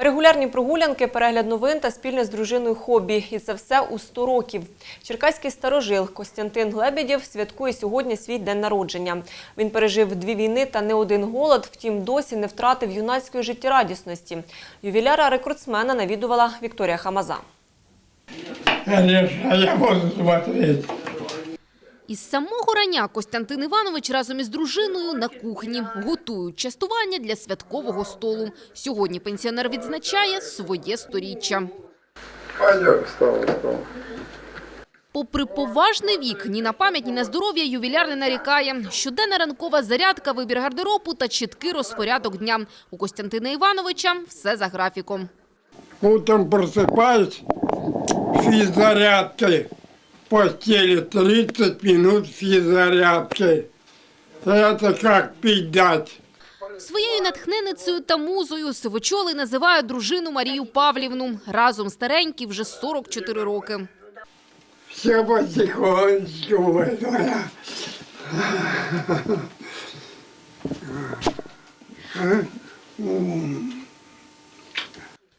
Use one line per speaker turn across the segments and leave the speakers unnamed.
Регулярні прогулянки, перегляд новин та спільне з дружиною хобі. І це все у 100 років. Черкаський старожил Костянтин Глебедєв святкує сьогодні свій день народження. Він пережив дві війни та не один голод, втім досі не втратив юнацької життєрадісності. Ювіляра-рекордсмена навідувала Вікторія Хамаза.
Я буду смотреть.
Із самого рання Костянтин Іванович разом із дружиною на кухні готують частування для святкового столу. Сьогодні пенсіонер відзначає своє сторіччя.
Пойдем, встал, встал.
Попри поважний вік, ні на пам'ять, ні на здоров'я ювіляр не нарікає. Щоденна ранкова зарядка, вибір гардеробу та чіткий розпорядок дня. У Костянтина Івановича все за графіком.
Утром просыпаюсь, физзарядкой. В постели 30 минут физзарядкой. Это как пить дать.
Своєю натхненницею та музою сивочоли називають дружину Марію Павлівну. Разом старенькі вже 44 роки.
Все потихонечку. я.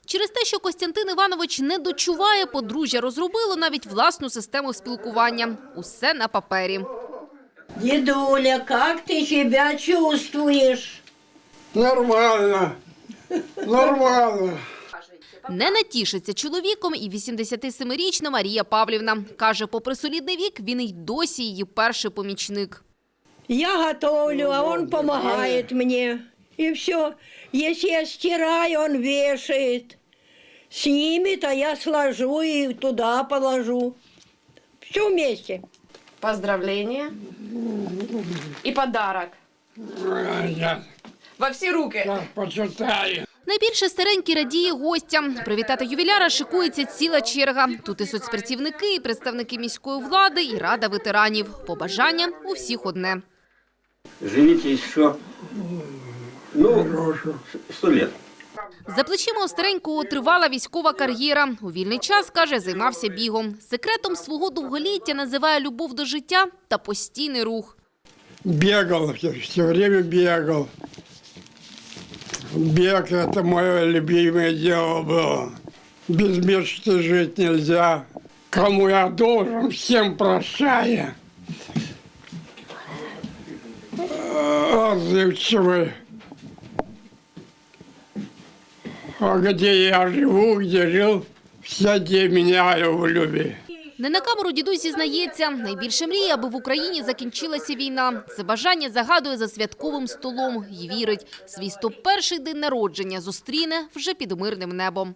Через те, що Костянтин Іванович не дочуває, подружжя розробило навіть власну систему спілкування. Усе на папері.
Дедуля, как ты себя чувствуешь?
Нормально. Нормально.
Не натішиться чоловіком і 87-річна Марія Павлівна. Каже, попри солідний вік, він й досі її перший помічник.
Я готовлю, а он помогает мне. И все. Если я стираю, он вешает. Снимет, а я сложу и туда положу. Все вместе.
Поздравление и подарок во все руки.
почитаю.
Найбільше старенький радіє гостям. Привітати ювіляра шикується ціла черга. Тут і соцпрацівники, і представники міської влади, і рада ветеранів. Побажання у всіх одне.
Живите еще, ну, сто лет.
За плечима у старенького тривала військова кар'єра. У вільний час, каже, займався бігом. Секретом свого довголіття називає любов до життя та постійний рух.
Бегал, все время бегал. Бег – это мое любимое дело было. Без мечты жить нельзя. Кому я должен, всем прощая. Отзывчивый. А где я живу, где жил, все те в люблю.
Не на камеру дідусь зізнається, найбільше мріє, аби в Україні закінчилася війна. Це бажання загадує за святковим столом і вірить, свій 101-й день народження зустріне вже під мирним небом.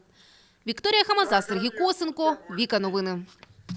Вікторія Хамаза, Сергій Косенко, Віка Новини.